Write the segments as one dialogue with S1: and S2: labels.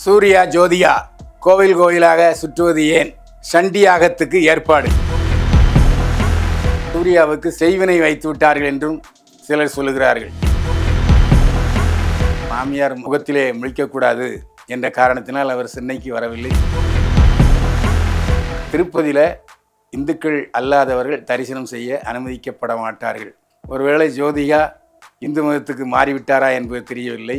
S1: சூர்யா ஜோதியா கோவில் கோயிலாக சுற்றுவது ஏன்? சண்டியாகத்துக்கு ஏற்பாடு. சூர்யாவுக்கு செய்வினை வைத்து விட்டார்கள் என்றும் சிலர் சொல்லுகிறார்கள். மாமியார் முகத்திலே முழிக்கக்கூடாது என்ற காரணத்தினால் அவர் சென்னைக்கு வரவில்லை. திருப்பதியில் இந்துக்கள் அல்லாதவர்கள் தரிசனம் செய்ய அனுமதிக்கப்பட மாட்டார்கள். ஒருவேளை ஜோதிகா இந்து மதத்துக்கு மாறிவிட்டாரா என்பது தெரியவில்லை.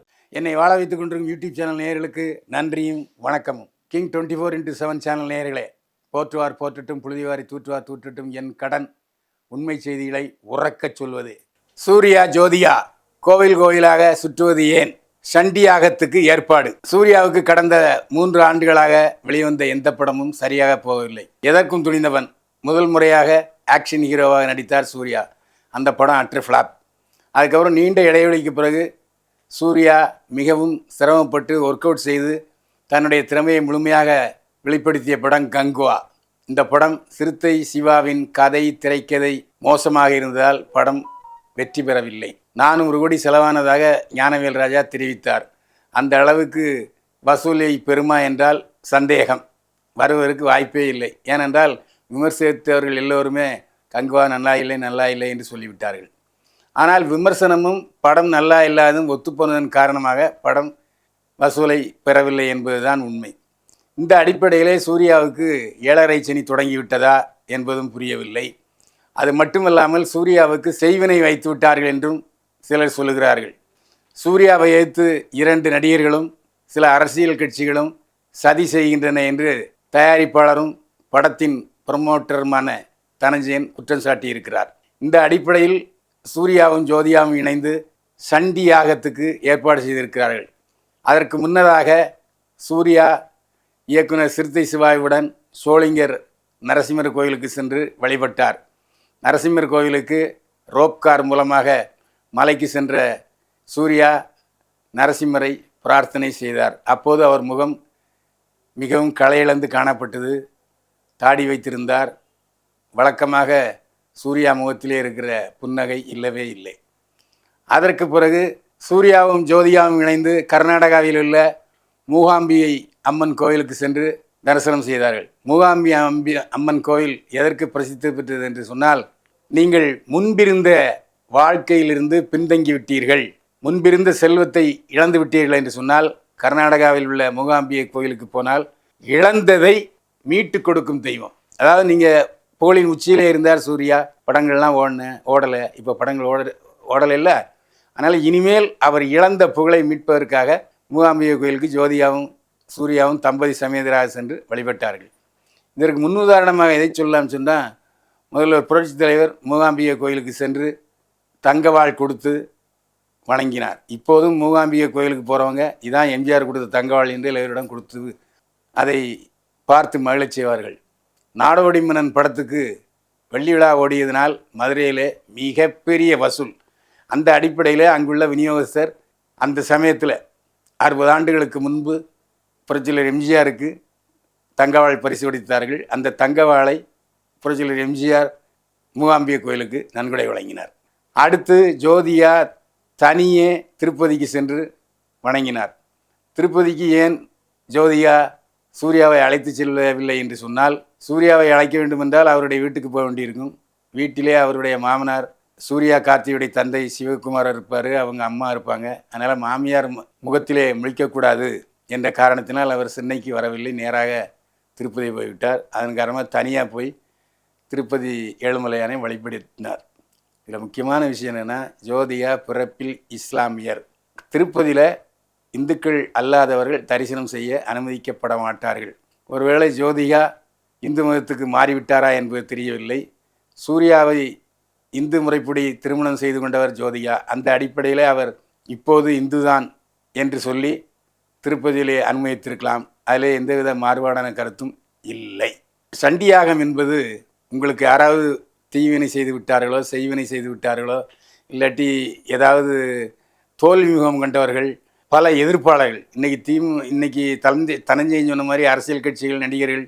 S1: என்னை வாழ வைத்துக் கொண்டிருக்கும் யூடியூப் சேனல் நேயர்களுக்கு நன்றியும் வணக்கமும். King twenty four into seven channel நேயர்களே போற்றுவார் போற்றட்டும் புழுதிவாரி தூற்றுவார் தூற்றட்டும் என் கடன் உண்மை செய்திகளை உறக்கச் சொல்வது. சூர்யா ஜோதியா கோவில் கோவிலாக சுற்றுவது ஏன்? சண்டியாகத்துக்கு ஏற்பாடு. சூர்யாவுக்கு கடந்த மூன்று ஆண்டுகளாக வெளிவந்த எந்த படமும் சரியாக போகவில்லை. எதற்கும் துணிந்தவன்? முதல் முறையாக ஆக்ஷன் ஹீரோவாக நடித்தார் சூர்யா. அந்த படம் அற்று ஃப்ளாப் அதுக்கப்புறம் நீண்ட இடைவெளிக்கு பிறகு சூர்யா மிகவும் சிரமப்பட்டு ஒர்க் அவுட் செய்து தன்னுடைய திறமையை முழுமையாக வெளிப்படுத்திய படம் கங்குவா. இந்த படம் சிறுத்தை சிவாவின் கதை திரைக்கதை மோசமாக இருந்ததால் படம் வெற்றி பெறவில்லை. நானூறு கோடி செலவானதாக ஞானவேல் ராஜா தெரிவித்தார். அந்த அளவுக்கு வசூலை பெறுமா என்றால் சந்தேகம். வருவதற்கு வாய்ப்பே இல்லை. ஏனென்றால் விமர்சித்தவர்கள் எல்லோருமே கங்குவா நல்லா இல்லை நல்லா இல்லை என்று சொல்லிவிட்டார்கள். ஆனால் விமர்சனமும் படம் நல்லா இல்லாததும் ஒத்துப்போனதன் காரணமாக படம் வசூலை பெறவில்லை என்பதுதான் உண்மை. இந்த அடிப்படையிலே சூர்யாவுக்கு ஏழரை சனி தொடங்கிவிட்டதா என்பதும் புரியவில்லை. அது மட்டுமல்லாமல் சூர்யாவுக்கு செய்வினை வைத்து விட்டார்கள் என்றும் சிலர் சொல்லுகிறார்கள். சூர்யாவை எதிர்த்து இரண்டு நடிகர்களும் சில அரசியல் கட்சிகளும் சதி செய்கின்றன என்று தயாரிப்பாளரும் படத்தின் ப்ரமோட்டருமான தனஞ்சயன் குற்றம் சாட்டியிருக்கிறார். இந்த அடிப்படையில் சூர்யாவும் ஜோதியாவும் இணைந்து சண்டி யாகத்துக்கு ஏற்பாடு செய்திருக்கிறார்கள். அதற்கு முன்னதாக சூர்யா இயக்குனர் சிறுத்தை சிவாயுடன் சோளிங்கர் நரசிம்மர் கோயிலுக்கு சென்று வழிபட்டார். நரசிம்மர் கோயிலுக்கு ரோப்கார் மூலமாக மலைக்கு சென்ற சூர்யா நரசிம்மரை பிரார்த்தனை செய்தார். அப்போது அவர் முகம் மிகவும் களையிழந்து காணப்பட்டது. தாடி வைத்திருந்தார். வழக்கமாக சூர்யா முகத்திலே இருக்கிற புன்னகை இல்லவே இல்லை. அதற்கு பிறகு சூர்யாவும் ஜோதியாவும் இணைந்து கர்நாடகாவில் உள்ள மூகாம்பியை அம்மன் கோயிலுக்கு சென்று தரிசனம் செய்தார்கள். மூகாம்பி அம்பி அம்மன் கோயில் எதற்கு பிரசித்தி பெற்றது என்று சொன்னால் நீங்கள் முன்பிருந்த வாழ்க்கையிலிருந்து பின்தங்கி விட்டீர்கள். முன்பிருந்த செல்வத்தை இழந்து விட்டீர்கள் என்று சொன்னால் கர்நாடகாவில் உள்ள மூகாம்பிகை கோயிலுக்கு போனால் இழந்ததை மீட்டு கொடுக்கும் தெய்வம். அதாவது நீங்கள் புகழின் உச்சியிலே இருந்தார் சூர்யா. படங்கள்லாம் ஓடின ஓடலை. இப்போ படங்கள் ஓட ஓடலை இல்லை அதனால் இனிமேல் அவர் இழந்த புகழை மீட்பதற்காக மூகாம்பிகை கோயிலுக்கு ஜோதியாவும் சூர்யாவும் தம்பதி சமேதராக சென்று வழிபட்டார்கள். இதற்கு முன்னுதாரணமாக எதை சொல்லலாம் சொன்னால் முதல்வர் புரட்சித் தலைவர் மூகாம்பிகை கோயிலுக்கு சென்று தங்கவாள் கொடுத்து வணங்கினார். இப்போதும் மூகாம்பிகை கோயிலுக்கு போகிறவங்க இதான் எம்ஜிஆர் கொடுத்த தங்கவாள் என்று எல்லோரிடம் கொடுத்து அதை பார்த்து மகிழச் செய்வார்கள். நாடோடி மன்னன் படத்துக்கு வெள்ளி விழா ஓடியதனால் மதுரையிலே மிகப்பெரிய வசூல். அந்த அடிப்படையில் அங்குள்ள விநியோகஸ்தர் அந்த சமயத்தில் அறுபது ஆண்டுகளுக்கு முன்பு புரட்சியலர் எம்ஜிஆருக்கு தங்கவாள் பரிசு கொடுத்தார்கள் அந்த தங்கவாளை புரட்சியலர் எம்ஜிஆர் மூகாம்பிய கோயிலுக்கு நன்கொடை வழங்கினார். அடுத்து ஜோதியா தனியே திருப்பதிக்கு சென்று வணங்கினார். திருப்பதிக்கு ஏன் ஜோதியா சூர்யாவை அழைத்து செல்லவில்லை என்று சொன்னால் சூர்யாவை அழைக்க வேண்டுமென்றால் அவருடைய வீட்டுக்கு போக வேண்டியிருக்கும். வீட்டிலே அவருடைய மாமனார் சூர்யா கார்த்தியுடைய தந்தை சிவகுமார் இருப்பார் அவங்க அம்மா இருப்பாங்க. அதனால் மாமியார் மு- முகத்திலே முழிக்கக்கூடாது என்ற காரணத்தினால் அவர் சென்னைக்கு வரவில்லை. நேராக திருப்பதி போய்விட்டார். அதன் காரணமாக தனியாக போய் திருப்பதி ஏழுமலையானை வழிபடுத்தினார். இதில் முக்கியமான விஷயம் என்னென்னா ஜோதியா பிறப்பில் இஸ்லாமியர். திருப்பதியில் இந்துக்கள் அல்லாதவர்கள் தரிசனம் செய்ய அனுமதிக்கப்பட மாட்டார்கள். ஒருவேளை ஜோதிகா இந்து மதத்துக்கு மாறிவிட்டாரா என்பது தெரியவில்லை. சூர்யாவை இந்து முறைப்படி திருமணம் செய்து கொண்டவர் ஜோதிகா. அந்த அடிப்படையில் அவர் இப்போது இந்துதான் என்று சொல்லி திருப்பதியிலே அனுமதித்திருக்கலாம். அதிலே எந்தவித மாறுபாடான கருத்தும் இல்லை. சண்டியாகம் என்பது உங்களுக்கு யாராவது தீவினை செய்து விட்டார்களோ செய்வினை செய்து விட்டார்களோ இல்லாட்டி ஏதாவது தோல்வி முகம் கண்டவர்கள் பல எதிர்ப்பாளர்கள். இன்றைக்கி தீமு இன்னைக்கு தனஞ்சை தனஞ்சயன் சொன்ன மாதிரி அரசியல் கட்சிகள் நடிகர்கள்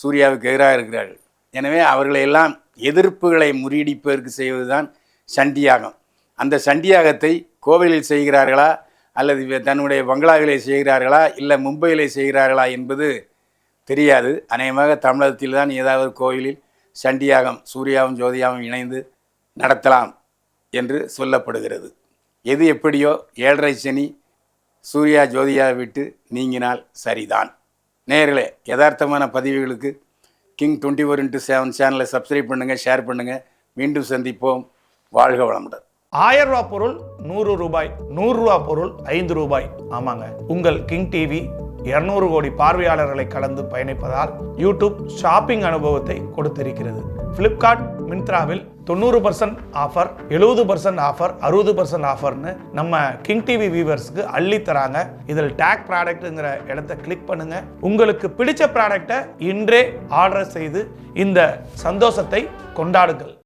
S1: சூர்யாவுக்கு எதிராக இருக்கிறார்கள். எனவே அவர்களை எல்லாம் எதிர்ப்புகளை முறியடிப்பதற்கு செய்வதுதான் சண்டியாகம். அந்த சண்டியாகத்தை கோவிலில் செய்கிறார்களா? அல்லது தன்னுடைய பங்களாவிலே செய்கிறார்களா? இல்லை மும்பையிலே செய்கிறார்களா என்பது தெரியாது. அநேகமாக தமிழகத்தில் தான் ஏதாவது கோயிலில் சண்டியாகம் சூர்யாவும் ஜோதியாவும் இணைந்து நடத்தலாம் என்று சொல்லப்படுகிறது. எது எப்படியோ ஏழரை சனி சூர்யா ஜோதியா விட்டு நீங்கினால் சரிதான். நேர்களே யதார்த்தமான பதிவுகளுக்கு King twenty four into seven சேனலை சப்ஸ்கிரைப் பண்ணுங்கள் ஷேர் பண்ணுங்கள் மீண்டும் சந்திப்போம். வாழ்க வளமுடன்.
S2: ஆயிரம் ரூபா பொருள் நூறு ரூபாய் நூறுரூவா பொருள் ஐந்து ரூபாய். ஆமாங்க. உங்கள் கிங் டிவி 200 கோடி பார்வையாளர்களை கடந்து பயணிப்பதால் யூடியூப் ஷாப்பிங் அனுபவத்தை கொடுத்திருக்கிறது. ஃப்ளிப்கார்ட் மிந்த்ராவில் தொண்ணூறு பர்சன்ட் ஆஃபர் எழுபது பர்சன்ட் ஆஃபர் அறுபது பர்சன்ட் ஆஃபர்னு நம்ம கிங் டிவி வியூவர்ஸ்க்கு அள்ளி தராங்க. இதில் டேக் ப்ராடக்ட்டுங்கிற இடத்த கிளிக் பண்ணுங்க. உங்களுக்கு பிடிச்ச ப்ராடக்டை இன்றே ஆர்டர் செய்து இந்த சந்தோஷத்தை கொண்டாடுங்கள்.